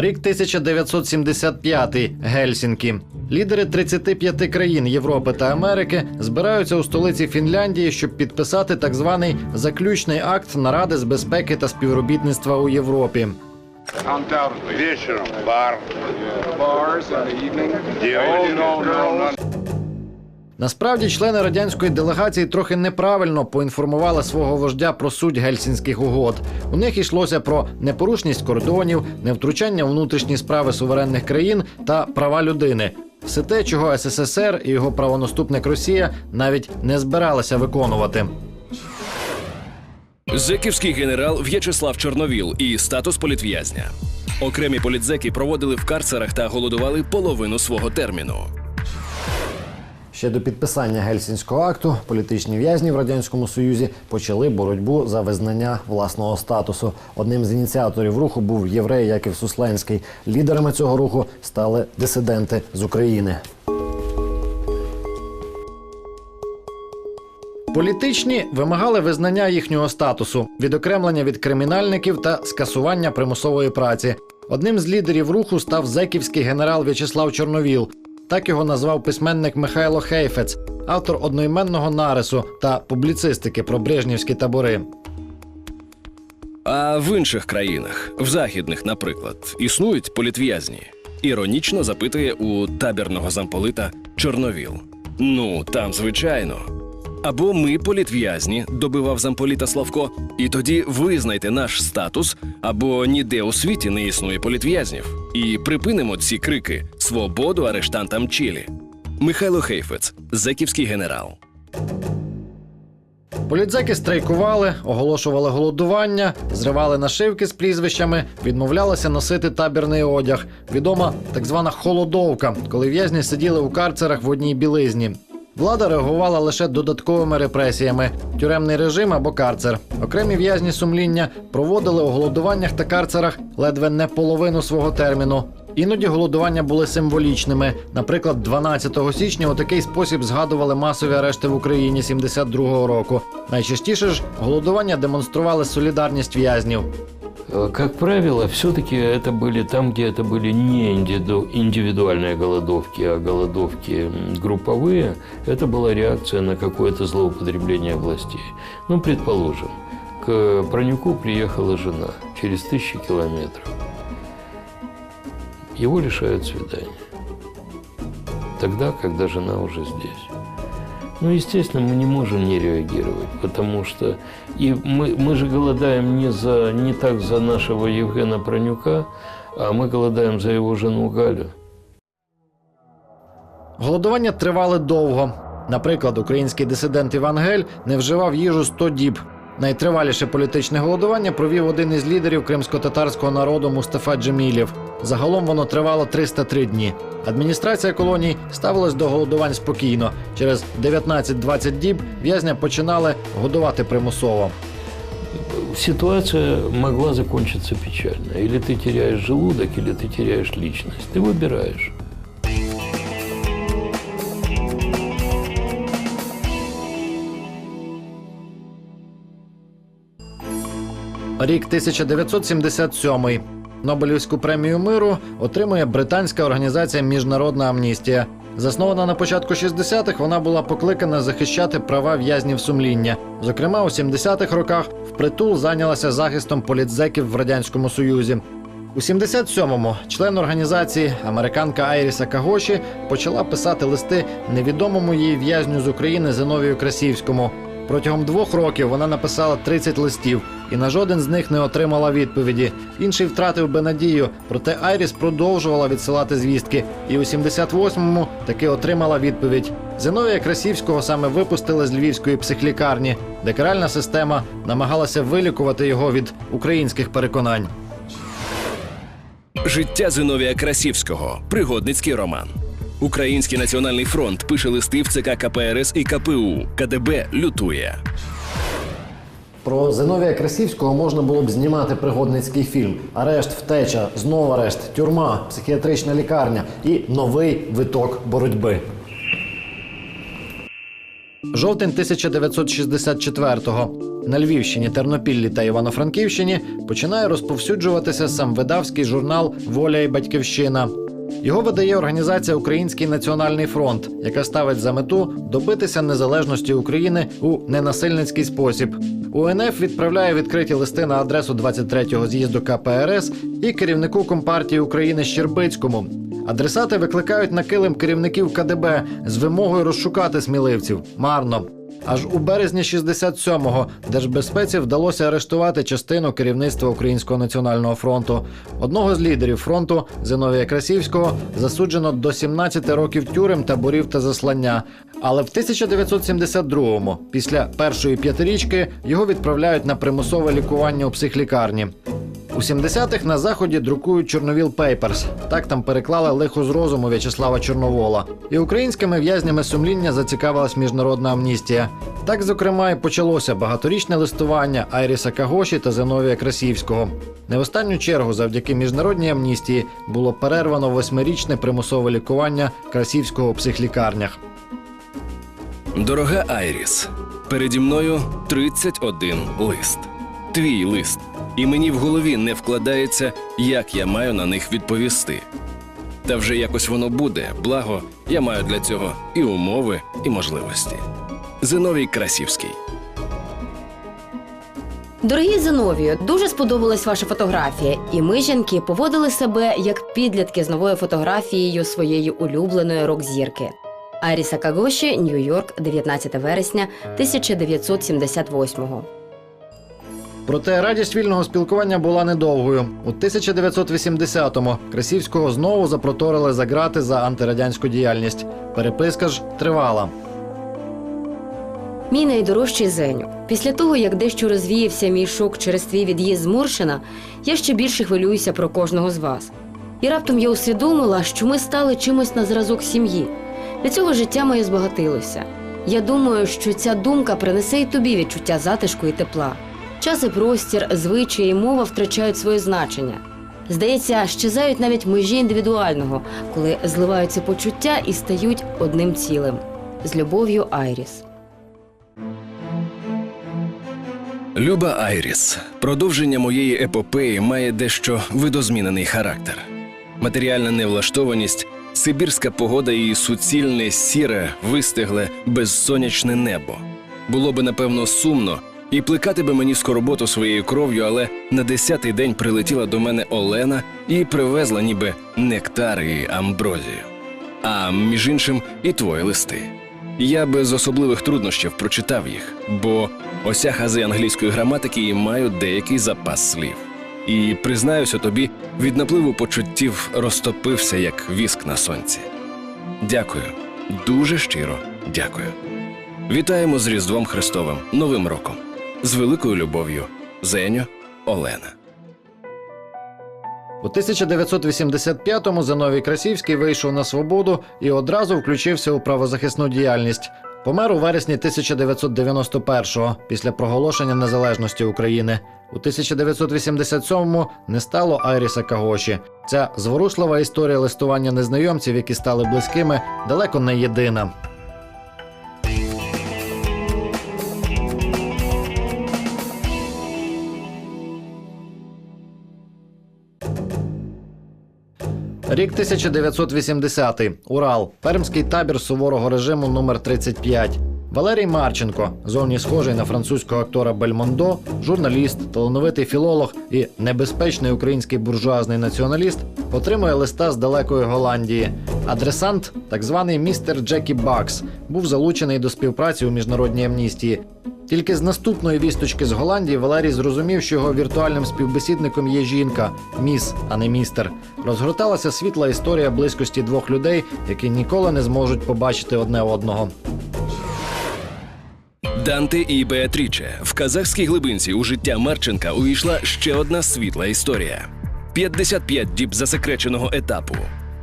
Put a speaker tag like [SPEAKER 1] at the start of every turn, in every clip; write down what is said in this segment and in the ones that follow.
[SPEAKER 1] Рік 1975 Гельсінкі. Лідери 35 країн Європи та Америки збираються у столиці Фінляндії, щоб підписати так званий заключний акт наради з безпеки та співробітництва у Європі.
[SPEAKER 2] Вечером бар.
[SPEAKER 3] Bars in the evening.
[SPEAKER 2] Девочки.
[SPEAKER 3] Oh, no, no, no.
[SPEAKER 1] Насправді, члени радянської делегації трохи неправильно поінформували свого вождя про суть гельсінських угод. У них йшлося про непорушність кордонів, невтручання у внутрішні справи суверенних країн та права людини. Все те, чого СССР і його правонаступник Росія навіть не збиралися виконувати.
[SPEAKER 4] Зеківський генерал В'ячеслав Чорновіл і статус політв'язня. Окремі політзеки проводили в карцерах та голодували половину свого терміну.
[SPEAKER 1] Ще до підписання гельсінського акту політичні в'язні в радянському союзі почали боротьбу за визнання власного статусу. Одним з ініціаторів руху був єврей Яків Сусленський. Лідерами цього руху стали дисиденти з України. Політичні вимагали визнання їхнього статусу, відокремлення від кримінальників та скасування примусової праці. Одним з лідерів руху став зеківський генерал В'ячеслав Чорновіл. Так його назвав письменник Михайло Хейфець, автор одноіменного нарису та публіцистики про брежнівські табори.
[SPEAKER 4] А в інших країнах, в західних, наприклад, існують політв'язні. Іронічно запитує у табірного замполита Чорновіл. Ну, там, звичайно. Або ми політв'язні, добивав замполіта Славко, і тоді визнайте наш статус, або ніде у світі не існує політв'язнів. І припинимо ці крики свободу арештантам Чилі. Михайло Хейфець, зеківський генерал.
[SPEAKER 1] Політзеки страйкували, оголошували голодування, зривали нашивки з прізвищами, відмовлялися носити табірний одяг. Відома так звана холодовка, коли в'язні сиділи у карцерах в одній білизні. Влада реагувала лише додатковими репресіями: тюремний режим або карцер. Окремі в'язні сумління проводили у голодуваннях та карцерах ледве не половину свого терміну. Іноді голодування були символічними. Наприклад, 12 січня у такий спосіб згадували масові арешти в Україні 72-го року. Найчастіше ж голодування демонстрували солідарність в'язнів.
[SPEAKER 5] Э, Как правило, все-таки это были там, где это были не индивидуальные голодовки, а голодовки групповые, это была реакция на какое-то злоупотребление властей. Ну, предположим, к Пронюку приехала жена через тысячи километров. Его лишают свидания. Тогда, когда жена уже здесь. Ну, естественно, мы не можем не реагировать, потому что и мы, мы же голодаем не, за, не так за нашего Евгена Пронюка, а мы голодаем за его жену Галю.
[SPEAKER 1] Голодування тривали довго. Наприклад, український дисидент Іван Гель не вживав їжу 100 діб. Найтриваліше політичне голодування провів один із лідерів кримсько-татарського народу Мустафа Джемілєв. Загалом воно тривало 303 дні. Адміністрація колоній ставилась до голодувань спокійно. Через 19-20 діб в'язня починали годувати примусово.
[SPEAKER 5] Ситуация могла закончиться печально. Или ты теряешь желудок, или ты теряешь личность. Ты выбираешь.
[SPEAKER 1] Рік 1977. Нобелівську премію миру отримує британська організація Міжнародна амністія. Заснована на початку 60-х, вона була покликана захищати права в'язнів сумління. Зокрема, у 70-х роках впритул зайнялася захистом політзеків в радянському союзі. У 77-му член організації американка Айріса Кагоші почала писати листи невідомому їй в'язню з України Зиновію Красівському. Протягом двох років вона написала 30 листів, і на жоден з них не отримала відповіді. Інший втратив би надію, проте Айріс продовжувала відсилати звістки, і у 78-му таки отримала відповідь. Зиновія Красівського саме випустили з львівської психлікарні, де каральна система намагалася вилікувати його від українських переконань.
[SPEAKER 4] Життя Зиновія Красівського. Пригодницький роман. Український національний фронт пише листи в ЦК КПРС і КПУ. КДБ лютує.
[SPEAKER 1] Про Зиновія Красівського можна було б знімати пригодницький фільм: арешт, втеча, знову арешт, тюрма, психіатрична лікарня і новий виток боротьби. Жовтень 1964-го. на Львівщині, Тернопіллі та Івано-Франківщині, починає розповсюджуватися сам видавський журнал Воля і Батьківщина. Його видає організація Український національний фронт, яка ставить за мету добитися незалежності України у ненасильницький спосіб. УНФ відправляє відкриті листи на адресу 23-го з'їзду КПРС і керівнику компартії України Щербицькому. Адресати викликають на килим керівників КДБ з вимогою розшукати сміливців. Марно. Аж у березні 67-го Держбезпеці вдалося арештувати частину керівництва Українського національного фронту. Одного з лідерів фронту Зиновія Красівського засуджено до 17 років тюрем, таборів та заслання. Але в 1972-му, після першої п'ятирічки, його відправляють на примусове лікування у психлікарні. У 70-х на заході друкують Чорновіл Пейперс. Так там переклали лихо з розуму В'ячеслава Чорновола. І українськими в'язнями сумління зацікавилась міжнародна амністія. Так, зокрема, і почалося багаторічне листування Айріса Кагоші та Зиновія Красівського. Не в останню чергу, завдяки міжнародній амністії, було перервано восьмирічне примусове лікування Красівського у психлікарнях.
[SPEAKER 4] Дорога Айріс, переді мною 31 лист. Твій лист. І мені в голові не вкладається, як я маю на них відповісти. Та вже якось воно буде, благо, я маю для цього і умови, і можливості. Зиновій Красівський.
[SPEAKER 2] Дорогі Зиновію, дуже сподобалась ваша фотографія, і ми, жінки, поводили себе як підлітки з новою фотографією своєї улюбленої рок-зірки. Аріса Кагоші, Нью-Йорк, 19 вересня 1978-го.
[SPEAKER 1] Проте радість вільного спілкування була недовгою. У 1980-му Красівського знову запроторили за грати за антирадянську діяльність. Переписка ж тривала.
[SPEAKER 2] Мій найдорожчий Зеню. Після того, як дещо розвіявся мій шок через твій від'їзд з Муршина, я ще більше хвилююся про кожного з вас. І раптом я усвідомила, що ми стали чимось на зразок сім'ї. Від цього життя моє збагатилося. Я думаю, що ця думка принесе і тобі відчуття затишку і тепла. Час і простір, звичаї мова втрачають своє значення. Здається, щезають навіть межі індивідуального, коли зливаються почуття і стають одним цілим. З любов'ю Айріс.
[SPEAKER 4] Люба Айріс, продовження моєї епопеї має дещо видозмінений характер. Матеріальна невлаштованість, сибірська погода і суцільне сіре, вистигле, безсонячне небо. Було би напевно сумно і плекати би мені скорботу своєю кров'ю, але на десятий день прилетіла до мене Олена і привезла ніби нектар і амброзію. А між іншим, і твої листи. Я без особливих труднощів прочитав їх, бо осяг ази англійської граматики і маю деякий запас слів. І признаюся тобі, від напливу почуттів розтопився, як віск на сонці. Дякую, дуже щиро дякую. Вітаємо з Різдвом Христовим, Новим роком. З великою любов'ю, Зеню, Олена.
[SPEAKER 1] У 1985-му Зиновій Красівський вийшов на свободу і одразу включився у правозахисну діяльність. Помер у вересні 1991-го після проголошення незалежності України. У 1987-му не стало Айріса Кагоші. Ця зворушлива історія листування незнайомців, які стали близькими, далеко не єдина. Рік 1980. Урал. Пермський табір суворого режиму номер 35. Валерій Марченко, зовні схожий на французького актора Бельмондо, журналіст, талановитий філолог і небезпечний український буржуазний націоналіст, отримує листа з далекої Голландії. Адресант, так званий містер Джекі Бакс, був залучений до співпраці у міжнародній амністії. Тільки з наступної вісточки з Голландії Валерій зрозумів, що його віртуальним співбесідником є жінка, міс, а не містер. Розгорталася світла історія близькості двох людей, які ніколи не зможуть побачити одне одного.
[SPEAKER 4] Данте і Беатріче в казахській глибинці у життя Марченка увійшла ще одна світла історія: 55 діб засекреченого етапу.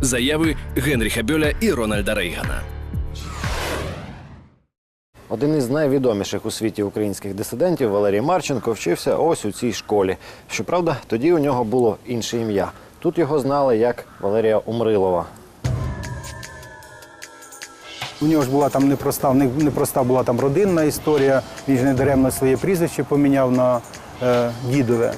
[SPEAKER 4] Заяви Генріха Бьоля і Рональда Рейгана.
[SPEAKER 1] Один із найвідоміших у світі українських дисидентів Валерій Марченко вчився ось у цій школі. Щоправда, тоді у нього було інше ім'я. Тут його знали як Валерія Умрилова.
[SPEAKER 6] У нього ж була там непроста, непроста була там родинна історія. Він ж не даремно своє прізвище поміняв на е, дідове,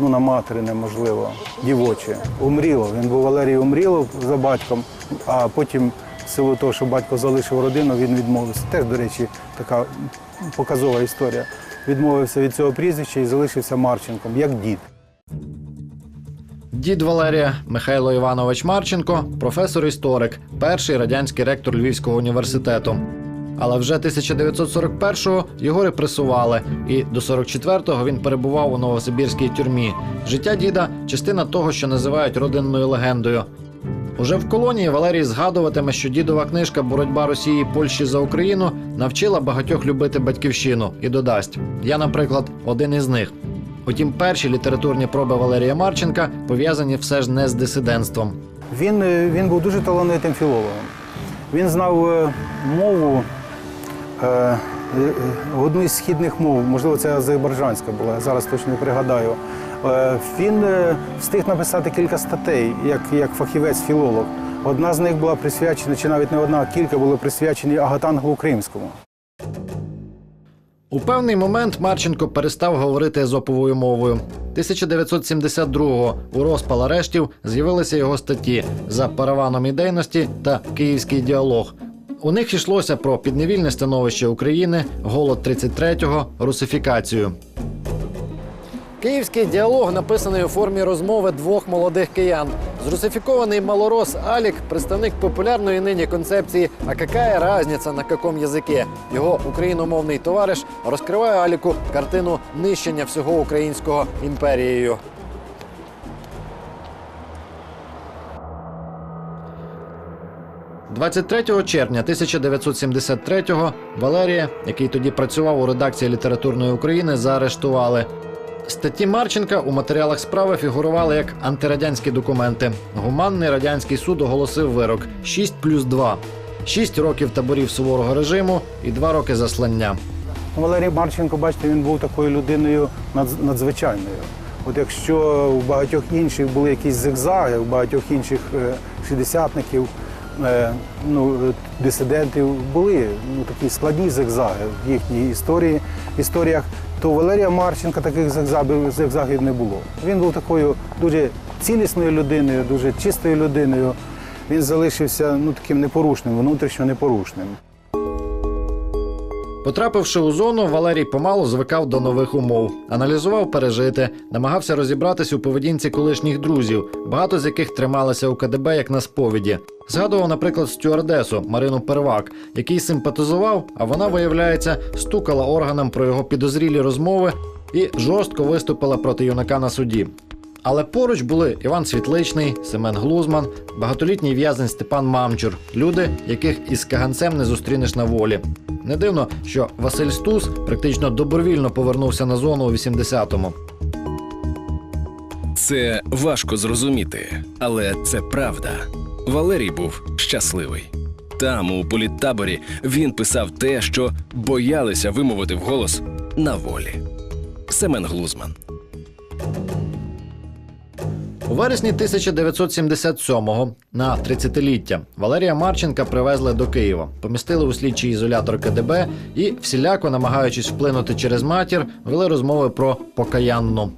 [SPEAKER 6] ну на материне, можливо, дівоче. Умріло. Він був Валерій Умрілов за батьком, а потім, силу того, що батько залишив родину, він відмовився. Теж, до речі, така показова історія. Відмовився від цього прізвища і залишився Марченком, як дід.
[SPEAKER 1] Дід Валерія Михайло Іванович Марченко, професор-історик, перший радянський ректор Львівського університету. Але вже 1941-го його репресували, і до 44-го він перебував у новосибірській тюрмі. Життя діда частина того, що називають родинною легендою. Уже в колонії Валерій згадуватиме, що дідова книжка Боротьба Росії і Польщі за Україну навчила багатьох любити батьківщину і додасть: я, наприклад, один із них. Утім, перші літературні проби Валерія Марченка пов'язані все ж не з дисидентством.
[SPEAKER 6] Він, е, він був дуже талановитим філологом. Він знав е, мову, е, е, одну із східних мов, можливо, це азербайджанська була, зараз точно не пригадаю. Е, Він е, встиг написати кілька статей, як, як фахівець-філолог. Одна з них була присвячена, чи навіть не одна, а кілька були присвячені Агатангу Кримському.
[SPEAKER 1] У певний момент Марченко перестав говорити езоповою мовою. 1972-го у розпал арештів з'явилися його статті за параваном ідейності та київський діалог. У них йшлося про підневільне становище України, голод 33-го, русифікацію. Київський діалог написаний у формі розмови двох молодих киян. Зрусифікований малорос Алік, представник популярної нині концепції «А какая разниця на каком язике?» Його україномовний товариш розкриває Аліку картину нищення всього українського імперією. «23 червня 1973-го Валерія, який тоді працював у редакції літературної України, заарештували. Статті Марченка у матеріалах справи фігурували як антирадянські документи. Гуманний радянський суд оголосив вирок 6 плюс 2. 6 років таборів суворого режиму і 2 роки заслання.
[SPEAKER 6] Валерій Марченко, бачите, він був такою людиною надзвичайною. От якщо у багатьох інших були якісь зигзаги, у багатьох інших е, шістдесятників, е, ну, дисидентів були ну, такі складні зигзаги в їхній історії, історіях, то у Валерія Марченка таких зигзагів, не було. Він був такою дуже цілісною людиною, дуже чистою людиною. Він залишився ну, таким непорушним, внутрішньо непорушним.
[SPEAKER 1] Потрапивши у зону, Валерій помалу звикав до нових умов, аналізував пережити, намагався розібратись у поведінці колишніх друзів, багато з яких трималися у КДБ як на сповіді. Згадував, наприклад, стюардесу Марину Первак, який симпатизував, а вона, виявляється, стукала органам про його підозрілі розмови і жорстко виступила проти юнака на суді. Але поруч були Іван Світличний, Семен Глузман, багатолітній в'язень Степан Мамчур, люди, яких із каганцем не зустрінеш на волі. Не дивно, що Василь Стус практично добровільно повернувся на зону у 80-му.
[SPEAKER 4] Це важко зрозуміти, але це правда. Валерій був щасливий. Там, у політтаборі, він писав те, що боялися вимовити вголос на волі. Семен Глузман.
[SPEAKER 1] У вересні 1977-го на 30-ліття Валерія Марченка привезли до Києва, помістили у слідчий ізолятор КДБ і, всіляко намагаючись вплинути через матір, вели розмови про покаянну.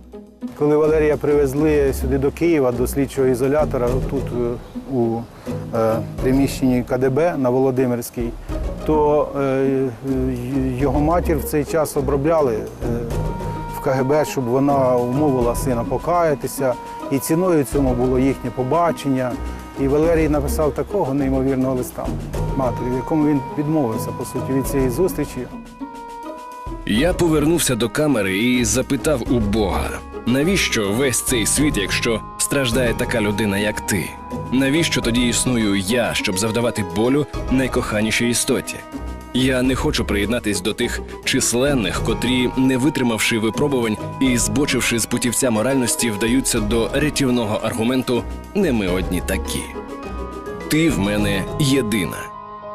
[SPEAKER 6] Коли Валерія привезли сюди до Києва, до слідчого ізолятора, тут е, у е, приміщенні КДБ на Володимирській, то е, його матір в цей час обробляли е, в КГБ, щоб вона умовила сина покаятися. І ціною цьому було їхнє побачення. І Валерій написав такого неймовірного листа матері, в якому він відмовився по суті від цієї зустрічі.
[SPEAKER 4] Я повернувся до камери і запитав у Бога: навіщо весь цей світ, якщо страждає така людина, як ти? Навіщо тоді існую я, щоб завдавати болю найкоханішій істоті? Я не хочу приєднатись до тих численних, котрі, не витримавши випробувань і збочивши з путівця моральності, вдаються до рятівного аргументу не ми одні такі. Ти в мене єдина.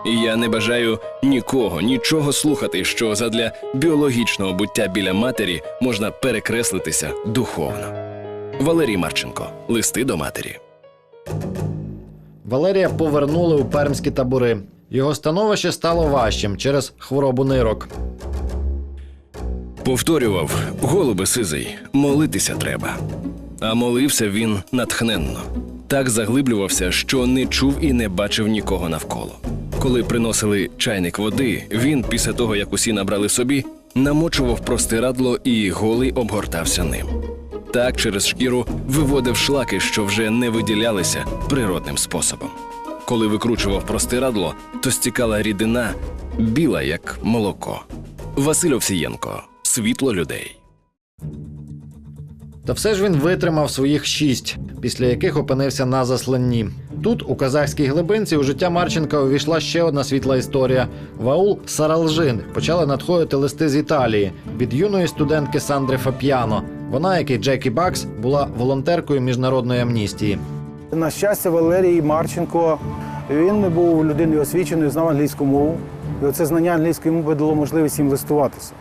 [SPEAKER 4] І я не бажаю нікого, нічого слухати, що задля біологічного буття біля матері можна перекреслитися духовно. Валерій Марченко. Листи до матері.
[SPEAKER 1] Валерія повернули у пермські табори. Його становище стало важчим через хворобу нирок.
[SPEAKER 4] Повторював, голубе сизий, молитися треба. А молився він натхненно. Так заглиблювався, що не чув і не бачив нікого навколо. Коли приносили чайник води, він, після того як усі набрали собі, намочував простирадло і голий обгортався ним. Так через шкіру виводив шлаки, що вже не виділялися природним способом. Коли викручував простирадло, то стікала рідина, біла як молоко. Василь Овсієнко, світло людей.
[SPEAKER 1] Та все ж він витримав своїх шість, після яких опинився на засланні. Тут, у казахській глибинці, у життя Марченка увійшла ще одна світла історія. В аул Саралжин почали надходити листи з Італії від юної студентки Сандри Фап'яно. Вона, як і Джекі Бакс, була волонтеркою міжнародної амністії.
[SPEAKER 6] На щастя, Валерій Марченко він був людиною освіченою, знав англійську мову. І оце знання англійської мови дало можливість їм листуватися.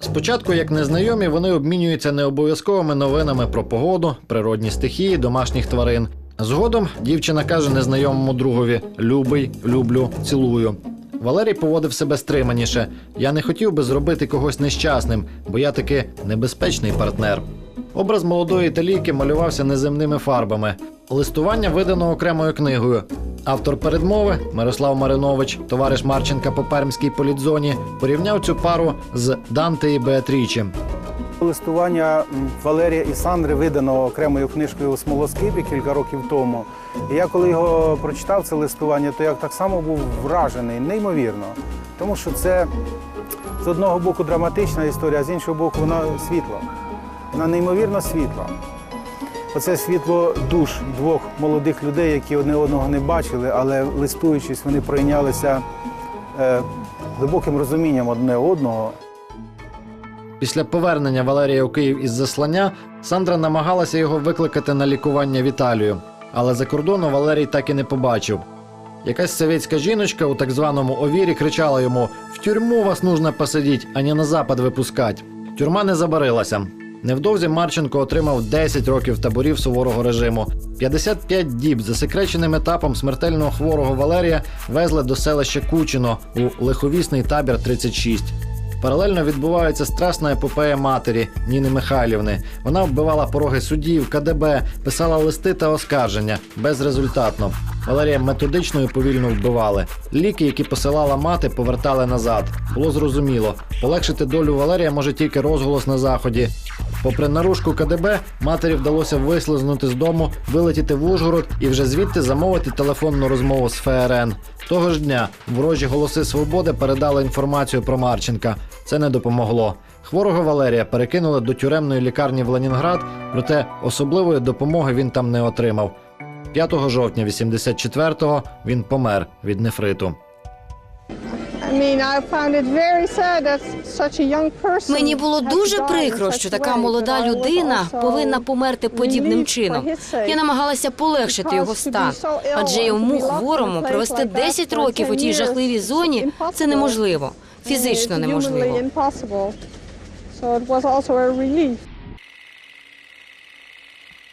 [SPEAKER 1] Спочатку, як незнайомі, вони обмінюються необов'язковими новинами про погоду, природні стихії, домашніх тварин. Згодом дівчина каже незнайомому другові: Любий, люблю, цілую. Валерій поводив себе стриманіше. Я не хотів би зробити когось нещасним, бо я таки небезпечний партнер. Образ молодої італійки малювався неземними фарбами. Листування видано окремою книгою. Автор передмови Мирослав Маринович, товариш Марченка по пермській політзоні, порівняв цю пару з Данте і Беатрічі.
[SPEAKER 6] Листування Валерія і Сандри видано окремою книжкою у Смолоскипі кілька років тому. І я коли його прочитав, це листування, то я так само був вражений, неймовірно. Тому що це з одного боку драматична історія, а з іншого боку, вона світла. Вона неймовірно світла. Оце світло душ двох молодих людей, які одне одного не бачили, але листуючись, вони пройнялися е, глибоким розумінням одне одного.
[SPEAKER 1] Після повернення Валерія у Київ із заслання Сандра намагалася його викликати на лікування в Італію, але за кордону Валерій так і не побачив. Якась совєтська жіночка у так званому овірі кричала йому: В тюрму вас нужно посадіть, а не на запад випускать. Тюрма не забарилася. Невдовзі Марченко отримав 10 років таборів суворого режиму. 55 діб засекреченим етапом смертельного хворого Валерія везли до селища Кучино у лиховісний табір 36. Паралельно відбувається страсна епопея матері Ніни Михайлівни. Вона вбивала пороги судів, КДБ, писала листи та оскарження безрезультатно. Валерія методично і повільно вбивали. Ліки, які посилала мати, повертали назад. Було зрозуміло, полегшити долю Валерія може тільки розголос на заході. Попри наружку КДБ, матері вдалося вислизнути з дому, вилетіти в Ужгород і вже звідти замовити телефонну розмову з ФРН. Того ж дня ворожі голоси свободи передали інформацію про Марченка. Це не допомогло. Хворого Валерія перекинули до тюремної лікарні в Ленінград, проте особливої допомоги він там не отримав. 5 жовтня 84-го він помер від нефриту.
[SPEAKER 2] Мені було дуже прикро, що така молода людина повинна померти подібним чином. Я намагалася полегшити його стан, адже йому хворому провести
[SPEAKER 7] like
[SPEAKER 2] 10 років у тій жахливій зоні це неможливо, фізично неможливо.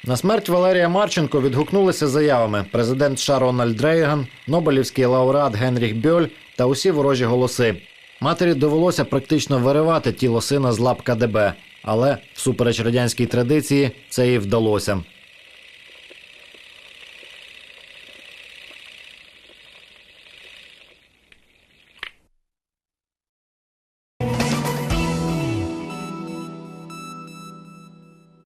[SPEAKER 1] На смерть Валерія Марченко відгукнулися заявами президент США Рональд Рейган, Нобелівський лауреат Генріх Бьоль та усі ворожі голоси. Матері довелося практично виривати тіло сина з лап КДБ, але всупереч радянській традиції це їй вдалося.